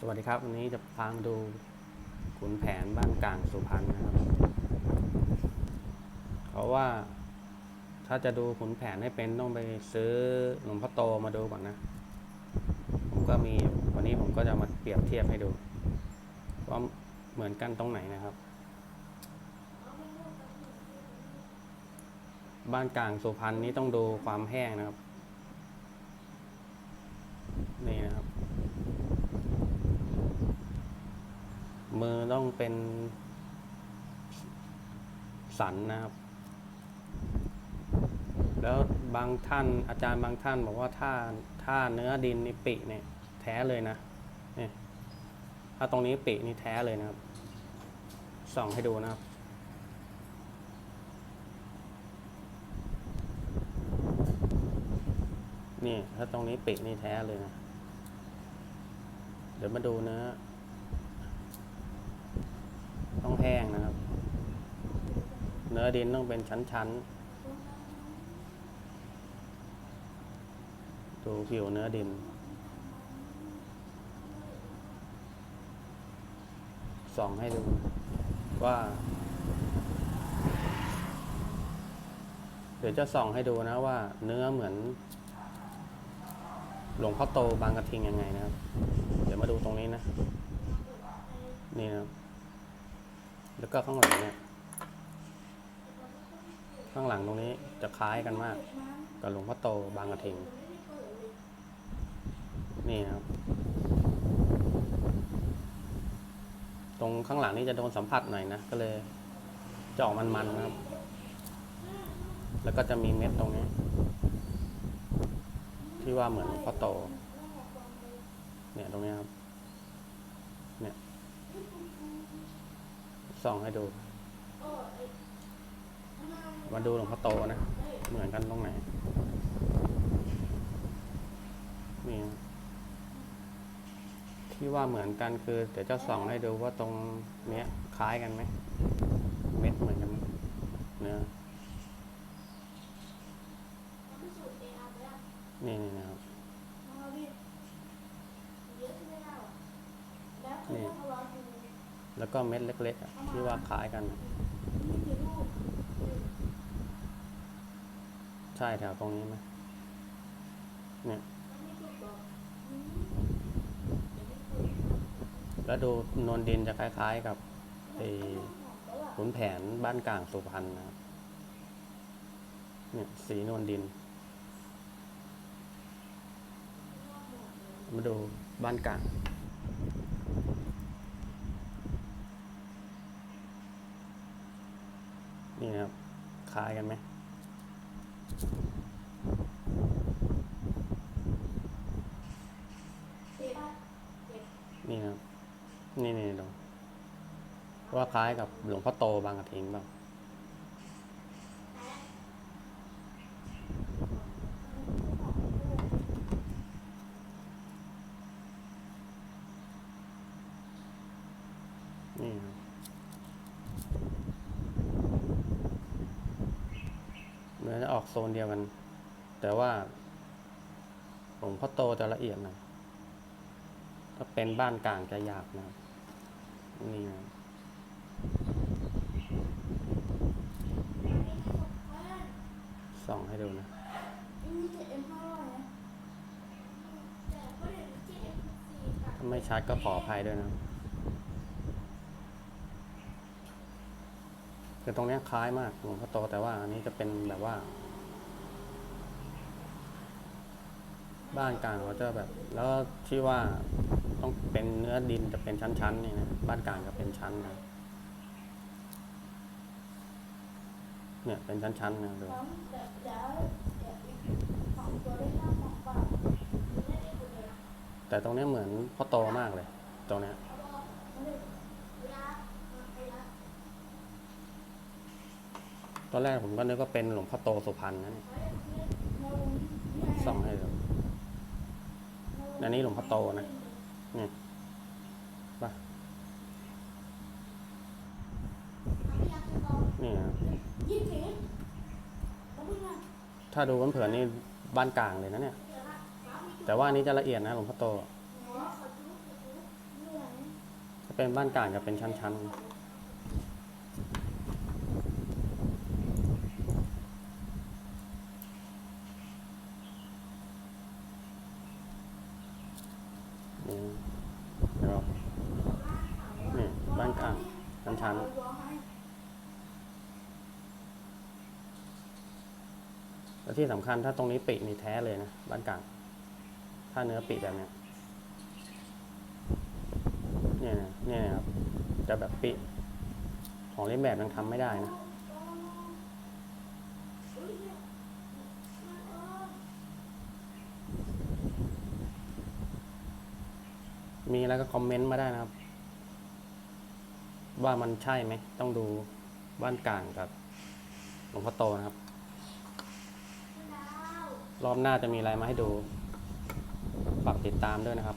สวัสดีครับ วันนี้จะพามาดูขุนแผนบ้านกลางสุพรรณนะครับ เพราะว่าถ้าจะดูขุนแผนให้เป็นต้องไปซื้อหลวงพ่อโตมาดูก่อนนะ ผมก็มีวันนี้ผมก็จะมาเปรียบเทียบให้ดูว่าเหมือนกันตรงไหนนะครับ บ้านกลางสุพรรณนี้ต้องดูความแห้งนะครับ นี่นะครับ มือต้องเป็นสันนะครับ แล้วบางท่านอาจารย์บางท่านบอกว่าถ้าถ้าเนื้อดินนี่ปิเนี่ยแท้เลยนะเนี่ยถ้าตรงนี้ปินี่แท้เลยนะครับ ส่องให้ดูนะครับนี่ถ้าตรงนี้ปินี่แท้เลยนะ เดี๋ยวมาดูเนื้อ ต้องแห้งนะครับ เนื้อดินต้องเป็นชั้นๆดูผิวเนื้อดิน ส่องให้ดูว่า เดี๋ยวจะส่องให้ดูนะว่าเนื้อเหมือน หลวงพ่อโตบางกระทิงยังไงนะครับ เดี๋ยวมาดูตรงนี้นะ นี่นะครับ แล้วก็ข้างหลังเนี่ย ข้างหลังตรงนี้จะคล้ายกันมากกับหลวงพ่อโตบางกระทิง นี่ครับ ตรงข้างหลังนี่จะโดนสัมผัสหน่อยนะ ก็เลยจะออกมันๆนะครับ แล้วก็จะมีเม็ดตรงนี้ ที่ว่าเหมือนพ่อโต เนี่ยตรงนี้ครับ เนี่ย ส่องให้ดู มาดูหลวงพ่อโตนะ เหมือนกันตรงไหนนี่ที่ว่าเหมือนกันคือเดี๋ยวจะส่องให้ดูว่าตรงเนี้ยคล้ายกันไหมเม็ดเหมือนกันเนื้อนี่นี่นะครับ นี่ แล้วก็เม็ดเล็กๆที่ว่าคล้ายกัน ใช่แถวตรงนี้ไหมเนี่ยแล้วดูนวลดินจะคล้าย ๆกับไอ้ขุนแผนบ้านกลางสุพรรณนะครับเนี่ยสีนวลดิน มาดูบ้านกลาง นี่นะครับ คล้ายกันไหมนี่นะครับนี่นี่ดูว่าคล้ายกับหลวงพ่อโตบางกระทิงบ้าง เนื้อจะออกโซนเดียวกัน แต่ว่าหลวงพ่อโตจะละเอียดหน่อยถ้าเป็นบ้านกลางจะหยาบนะนี่นะส่องให้ดูนะถ้าไม่ชัดก็ขออภัยด้วยนะ คือตรงนี้คล้ายมากหลวงพ่อโตแต่ว่าอันนี้จะเป็นแบบว่า บ้านกลางเขาจะแบบ แล้วที่ว่าต้องเป็นเนื้อดินจะเป็นชั้นๆนี่นะบ้านกลางจะเป็นชั้นนะเนี่ยเป็นชั้นๆนะดูแต่ตรงนี้เหมือนพ่อโตมากเลย ตรงนี้ ตอนแรกผมก็นึกว่าเป็นหลวงพ่อโตสุพรรณนะเนี่ยส่องให้ดูอันนี้หลวงพ่อโตนะนี่ป่ะนี่ถ้าดูเผินๆนี่บ้านกลางเลยนะเนี่ย แต่ว่าอันนี้จะละเอียดนะหลวงพ่อโตนเป็นบ้านกลางจะเป็นชั้นๆนี่เดี๋ยวนี่บ้านกลาง ชั้น แล้วที่สำคัญถ้าตรงนี้ปินี่แท้เลยนะบ้านกลาง ถ้าเนื้อปิแบบเนี้ยเนี่ยนะเนี่ยนะครับจะแบบปิของเล่นแบบยังทำไม่ได้นะมีแล้วก็คอมเมนต์มาได้นะครับ ว่ามันใช่ไหม ต้องดูบ้านกลางกับหลวงพ่อโตนะครับ รอบหน้าจะมีอะไรมาให้ดูฝากติดตามด้วยนะครับ